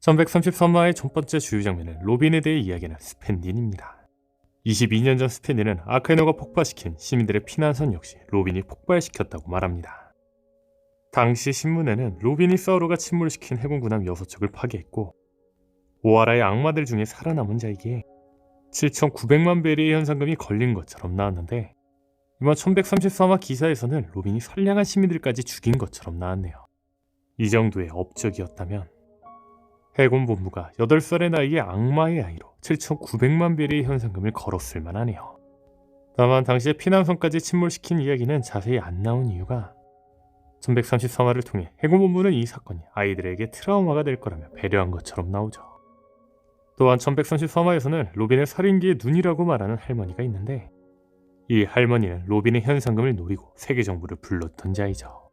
1133화의 첫 번째 주요 장면은 로빈에 대해 이야기하는 스펜딘입니다. 22년 전 스펜딘은 아카이노가 폭파시킨 시민들의 피난선 역시 로빈이 폭발시켰다고 말합니다. 당시 신문에는 로빈이 사우로가 침몰시킨 해군 군함 6척을 파괴했고 오하라의 악마들 중에 살아남은 자에게 7,900만 베리의 현상금이 걸린 것처럼 나왔는데 이번 1133화 기사에서는 로빈이 선량한 시민들까지 죽인 것처럼 나왔네요. 이 정도의 업적이었다면 해군 본부가 8살의 나이에 악마의 아이로 7,900만 베리의 현상금을 걸었을 만하네요. 다만 당시에 피난선까지 침몰시킨 이야기는 자세히 안 나온 이유가 1133화를 통해 해군 본부는 이 사건이 아이들에게 트라우마가 될 거라며 배려한 것처럼 나오죠. 또한 1133화에서는 로빈의 살인기의 눈이라고 말하는 할머니가 있는데 이 할머니는 로빈의 현상금을 노리고 세계 정부를 불렀던 자이죠.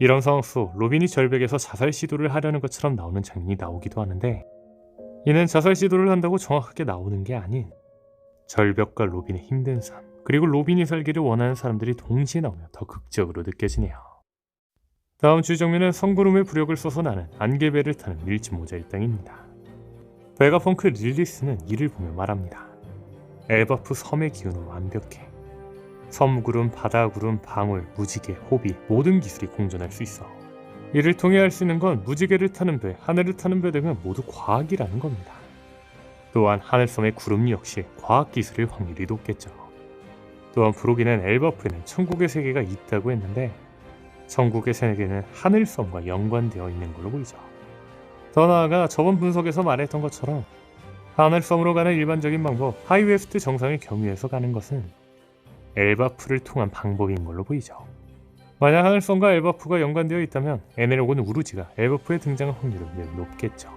이런 상황 속 로빈이 절벽에서 자살 시도를 하려는 것처럼 나오는 장면이 나오기도 하는데 이는 자살 시도를 한다고 정확하게 나오는 게 아닌 절벽과 로빈의 힘든 삶 그리고 로빈이 살기를 원하는 사람들이 동시에 나오며 더 극적으로 느껴지네요. 다음 주 장면은 성구름의 부력을 써서 나는 안개배를 타는 밀짚 모자 일당입니다. 베가펑크 릴리스는 이를 보며 말합니다. 엘바프 섬의 기운은 완벽해. 섬구름, 바다구름, 방울, 무지개, 호비 모든 기술이 공존할 수 있어. 이를 통해 할 수 있는 건 무지개를 타는 배, 하늘을 타는 배 등은 모두 과학이라는 겁니다. 또한 하늘섬의 구름 역시 과학 기술일 확률이 높겠죠. 또한 브로기는 엘버프에는 천국의 세계가 있다고 했는데 천국의 세계는 하늘섬과 연관되어 있는 걸로 보이죠. 더 나아가 저번 분석에서 말했던 것처럼 하늘섬으로 가는 일반적인 방법 하이웨스트 정상의 경유에서 가는 것은 엘바프를 통한 방법인 걸로 보이죠. 만약 하늘섬과 엘바프가 연관되어 있다면 에네로곤 우루지가 엘바프에 등장할 확률은 매우 높겠죠.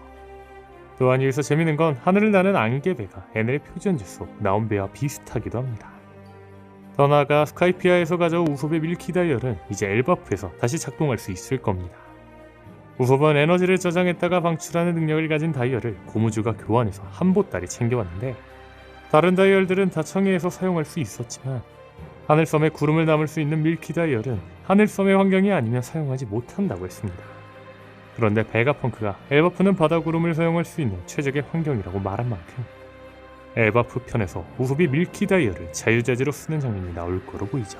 또한 여기서 재밌는 건 하늘을 나는 안개배가 에넬의 표준지수 나온 배와 비슷하기도 합니다. 더 나아가 스카이피아에서 가져온 우섭의 밀키 다이얼은 이제 엘바프에서 다시 작동할 수 있을 겁니다. 우섭은 에너지를 저장했다가 방출하는 능력을 가진 다이얼을 고무주가 교환해서 한 보따리 챙겨왔는데 다른 다이얼들은 다 청해에서 사용할 수 있었지만 하늘섬에 구름을 담을 수 있는 밀키 다이얼은 하늘섬의 환경이 아니면 사용하지 못한다고 했습니다. 그런데 베가펑크가 엘바프는 바다 구름을 사용할 수 있는 최적의 환경이라고 말한 만큼 엘바프 편에서 우섭이 밀키 다이얼을 자유자재로 쓰는 장면이 나올 거로 보이죠.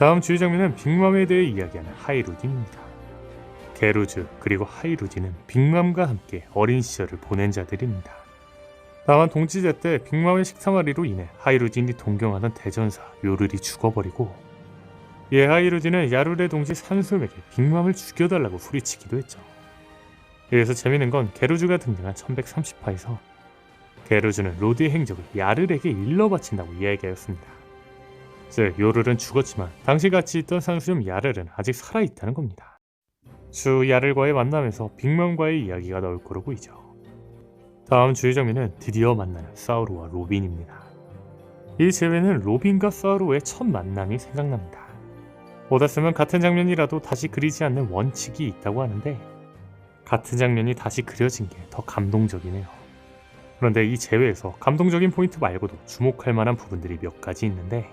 다음 주요 장면은 빅맘에 대해 이야기하는 하이루딘입니다. 게루즈 그리고 하이루딘은 빅맘과 함께 어린 시절을 보낸 자들입니다. 다만 동지제 때 빅맘의 식상아리로 인해 하이루딘이 동경하던 대전사 요르리 죽어버리고 예 하이루딘은 야루레 동지 산숨에게 빅맘을 죽여달라고 소리치기도 했죠. 여기서 재밌는 건 게루즈가 등장한 1130화에서 게루즈는 로드의 행적을 야르에게 일러 바친다고 이야기하였습니다. 즉 요르는 죽었지만 당시 같이 있던 산수염 야르는 아직 살아있다는 겁니다. 주 야르과의 만남에서 빅맘과의 이야기가 나올 거로 보이죠. 다음 주의 장면은 드디어 만나는 사우로와 로빈입니다. 이 재회는 로빈과 사우로의 첫 만남이 생각납니다. 오다쓰면 같은 장면이라도 다시 그리지 않는 원칙이 있다고 하는데 같은 장면이 다시 그려진 게 더 감동적이네요. 그런데 이 재회에서 감동적인 포인트 말고도 주목할 만한 부분들이 몇 가지 있는데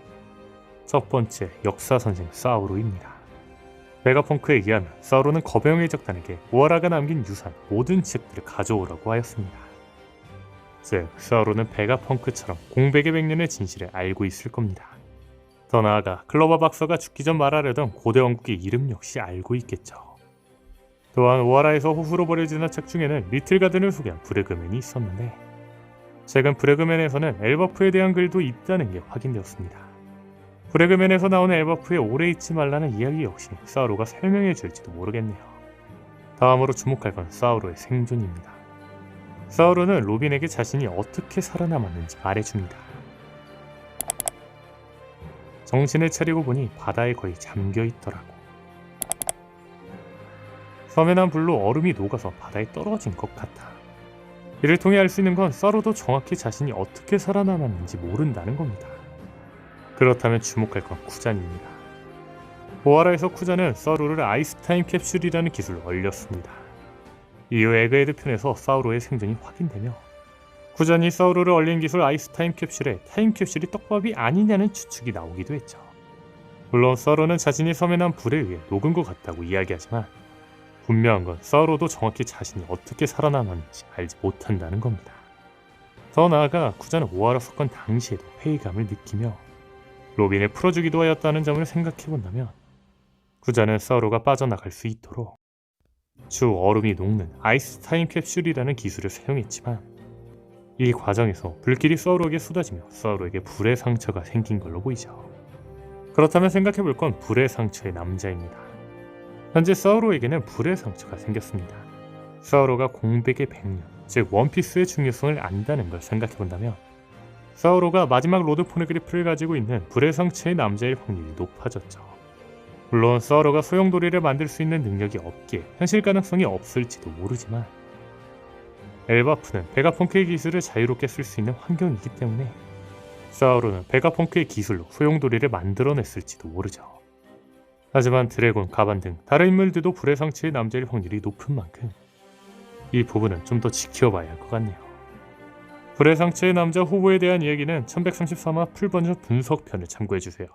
첫 번째 역사 선생 사우로입니다. 메가펑크에 의하면 사우로는 거병의 적단에게 오하라가 남긴 유산 모든 책들을 가져오라고 하였습니다. 즉 사우로는 베가펑크처럼 공백의 백년의 진실을 알고 있을 겁니다. 더 나아가 클로바 박사가 죽기 전 말하려던 고대 왕국의 이름 역시 알고 있겠죠. 또한 오하라에서 호수로 버려지는 책 중에는 리틀 가든을 소개한 브레그맨이 있었는데 최근 브레그맨에서는 엘버프에 대한 글도 있다는 게 확인되었습니다. 브레그맨에서 나오는 엘버프에 오래 있지 말라는 이야기 역시 사우로가 설명해 줄지도 모르겠네요. 다음으로 주목할 건 사우로의 생존입니다. 사우로는 로빈에게 자신이 어떻게 살아남았는지 말해줍니다. 정신을 차리고 보니 바다에 거의 잠겨 있더라고. 난 불로 얼음이 녹아서 바다에 떨어진 것 같아. 이를 통해 알 수 있는 건 사우로도 정확히 자신이 어떻게 살아남았는지 모른다는 겁니다. 그렇다면 주목할 건 쿠잔입니다. 보아라에서 쿠잔은 사우로를 아이스타임 캡슐이라는 기술로 얼렸습니다. 이후 에그헤드 편에서 사우로의 생존이 확인되며 쿠잔이 사우로를 얼린 기술 아이스 타임 캡슐에 타임 캡슐이 떡밥이 아니냐는 추측이 나오기도 했죠. 물론 사우로는 자신이 섬에 난 불에 의해 녹은 것 같다고 이야기하지만 분명한 건 사우로도 정확히 자신이 어떻게 살아남았는지 알지 못한다는 겁니다. 더 나아가 쿠자는 오하라 사건 당시에도 회의감을 느끼며 로빈을 풀어주기도 하였다는 점을 생각해본다면 쿠자는 사우로가 빠져나갈 수 있도록 주 얼음이 녹는 아이스 타임 캡슐이라는 기술을 사용했지만 이 과정에서 불길이 사우로에게 쏟아지며 사우로에게 불의 상처가 생긴 걸로 보이죠. 그렇다면 생각해 볼 건 불의 상처의 남자입니다. 현재 사우로에게는 불의 상처가 생겼습니다. 사우로가 공백의 백년, 즉 원피스의 중요성을 안다는 걸 생각해 본다면 사우로가 마지막 로드 포네그리프를 가지고 있는 불의 상처의 남자일 확률이 높아졌죠. 물론 사우로가 소용돌이를 만들 수 있는 능력이 없기에 현실 가능성이 없을지도 모르지만 엘바프는 베가펑크의 기술을 자유롭게 쓸 수 있는 환경이기 때문에 사우로는 베가펑크의 기술로 소용돌이를 만들어냈을지도 모르죠. 하지만 드래곤, 가반 등 다른 인물들도 불의 상처의 남자일 확률이 높은 만큼 이 부분은 좀 더 지켜봐야 할 것 같네요. 불의 상처의 남자 후보에 대한 이야기는 1133화 풀버전 분석편을 참고해주세요.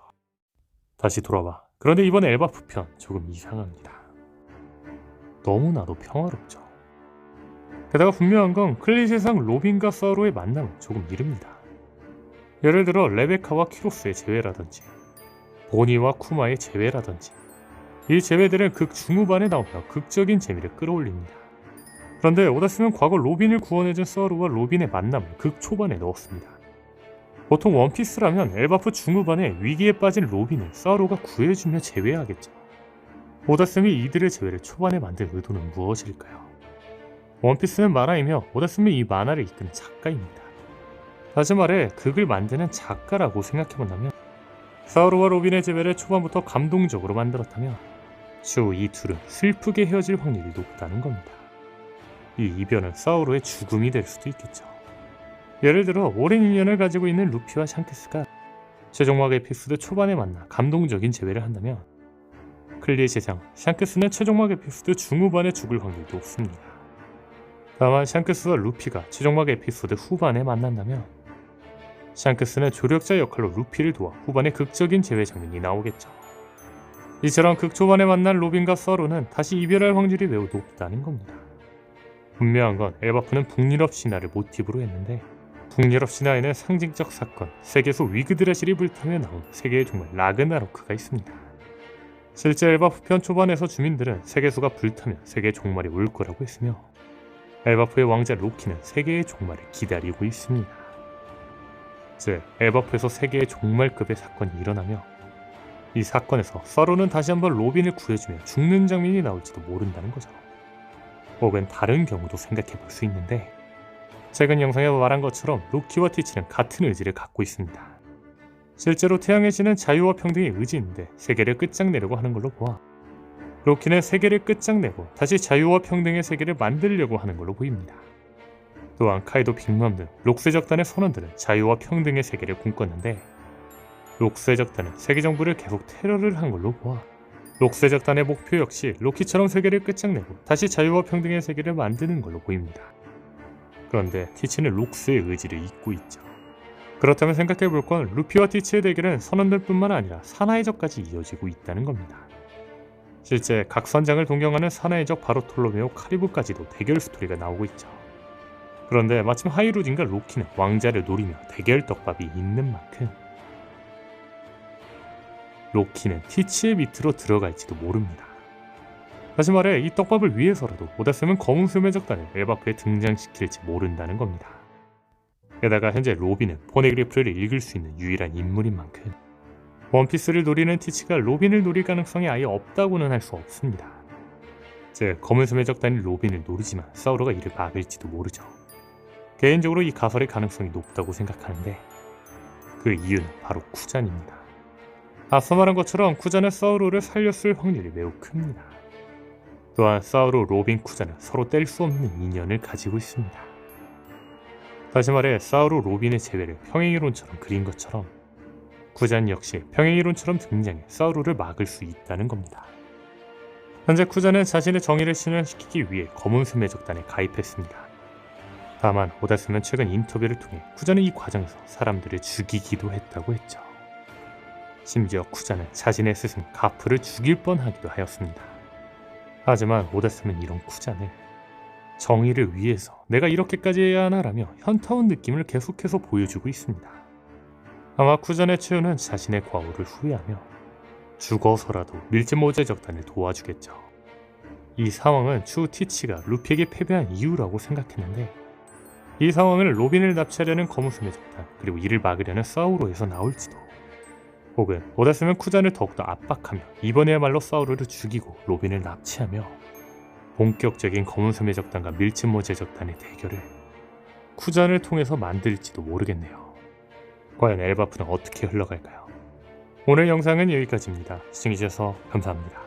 다시 돌아와. 그런데 이번 엘바프 편 조금 이상합니다. 너무나도 평화롭죠. 게다가 분명한 건 클리셰상 로빈과 사우로의 만남은 조금 이릅니다. 예를 들어 레베카와 키로스의 재회라든지 보니와 쿠마의 재회라든지 이 재회들은 극 중후반에 나오며 극적인 재미를 끌어올립니다. 그런데 오다스는 과거 로빈을 구원해준 사우로와 로빈의 만남을 극 초반에 넣었습니다. 보통 원피스라면 엘바프 중후반에 위기에 빠진 로빈을 사우로가 구해주며 제외하겠죠. 오다스미 이들의 제외를 초반에 만든 의도는 무엇일까요? 원피스는 만화이며 오다스미 이 만화를 이끄는 작가입니다. 다시 말해 극을 만드는 작가라고 생각해본다면 사우로와 로빈의 재회를 초반부터 감동적으로 만들었다면 추후 이 둘은 슬프게 헤어질 확률이 높다는 겁니다. 이 이별은 사우로의 죽음이 될 수도 있겠죠. 예를 들어 오랜 인연을 가지고 있는 루피와 샹크스가 최종막 에피소드 초반에 만나 감동적인 재회를 한다면 클리의 세상 샹크스는 최종막 에피소드 중후반에 죽을 확률이 높습니다. 다만 샹크스와 루피가 최종막 에피소드 후반에 만난다면 샹크스는 조력자 역할로 루피를 도와 후반에 극적인 재회 장면이 나오겠죠. 이처럼 극초반에 만난 로빈과 서로는 다시 이별할 확률이 매우 높다는 겁니다. 분명한 건 엘바프는 북유럽 신화를 모티브로 했는데 북유럽 신화에는 상징적 사건, 세계소 위그드라실이 불타며 나온 세계의 종말 라그나로크가 있습니다. 실제 엘바프 편 초반에서 주민들은 세계소가 불타면 세계의 종말이 올 거라고 했으며 엘바프의 왕자 로키는 세계의 종말을 기다리고 있습니다. 즉, 엘바프에서 세계의 종말급의 사건이 일어나며 이 사건에서 서로는 다시 한번 로빈을 구해주며 죽는 장면이 나올지도 모른다는 거죠. 혹은 다른 경우도 생각해 볼 수 있는데 최근 영상에 말한 것처럼 로키와 티치는 같은 의지를 갖고 있습니다. 실제로 태양의 신은 자유와 평등의 의지인데 세계를 끝장내려고 하는 걸로 보아 로키는 세계를 끝장내고 다시 자유와 평등의 세계를 만들려고 하는 걸로 보입니다. 또한 카이도 빅맘 등 록세적단의 선원들은 자유와 평등의 세계를 꿈꿨는데 록세적단은 세계 정부를 계속 테러를 한 걸로 보아 록세적단의 목표 역시 로키처럼 세계를 끝장내고 다시 자유와 평등의 세계를 만드는 걸로 보입니다. 그런데 티치는 록스의 의지를 잊고 있죠. 그렇다면 생각해 볼 건 루피와 티치의 대결은 선원들뿐만 아니라 사나이 적까지 이어지고 있다는 겁니다. 실제 각 선장을 동경하는 사나이 적 바로톨로메오 카리브까지도 대결 스토리가 나오고 있죠. 그런데 마침 하이루진과 로키는 왕자를 노리며 대결 떡밥이 있는 만큼 로키는 티치의 밑으로 들어갈지도 모릅니다. 다시 말해 이 떡밥을 위해서라도 오다스는 검은 수메 적단을 엘바프에 등장시킬지 모른다는 겁니다. 게다가 현재 로빈은 포네그리프를 읽을 수 있는 유일한 인물인 만큼 원피스를 노리는 티치가 로빈을 노릴 가능성이 아예 없다고는 할 수 없습니다. 즉 검은 수메 적단이 로빈을 노리지만 사우로가 이를 막을지도 모르죠. 개인적으로 이 가설의 가능성이 높다고 생각하는데 그 이유는 바로 쿠잔입니다. 앞서 말한 것처럼 쿠자는 사우로를 살렸을 확률이 매우 큽니다. 또한 사우로, 로빈, 쿠자는 서로 뗄 수 없는 인연을 가지고 있습니다. 다시 말해 사우로, 로빈의 재회를 평행이론처럼 그린 것처럼 쿠잔 역시 평행이론처럼 등장해 사우로를 막을 수 있다는 겁니다. 현재 쿠자는 자신의 정의를 실현시키기 위해 검은 수매 적단에 가입했습니다. 다만 오다스는 최근 인터뷰를 통해 쿠자는 이 과정에서 사람들을 죽이기도 했다고 했죠. 심지어 쿠자는 자신의 스승 가프를 죽일 뻔하기도 하였습니다. 하지만 오데스는 이런 쿠잔을 정의를 위해서 내가 이렇게까지 해야 하나라며 현타온 느낌을 계속해서 보여주고 있습니다. 아마 쿠잔의 최후는 자신의 과오를 후회하며 죽어서라도 밀짚모제 적단을 도와주겠죠. 이 상황은 추후 티치가 루피에게 패배한 이유라고 생각했는데 이 상황을 로빈을 납치하려는 거무숨의 적단 그리고 이를 막으려는 사우로에서 나올지도 혹은 오다스면 쿠잔을 더욱더 압박하며 이번에야말로 사우로를 죽이고 로빈을 납치하며 본격적인 검은섬의 적단과 밀짚모제 적단의 대결을 쿠잔을 통해서 만들지도 모르겠네요. 과연 엘바프는 어떻게 흘러갈까요? 오늘 영상은 여기까지입니다. 시청해주셔서 감사합니다.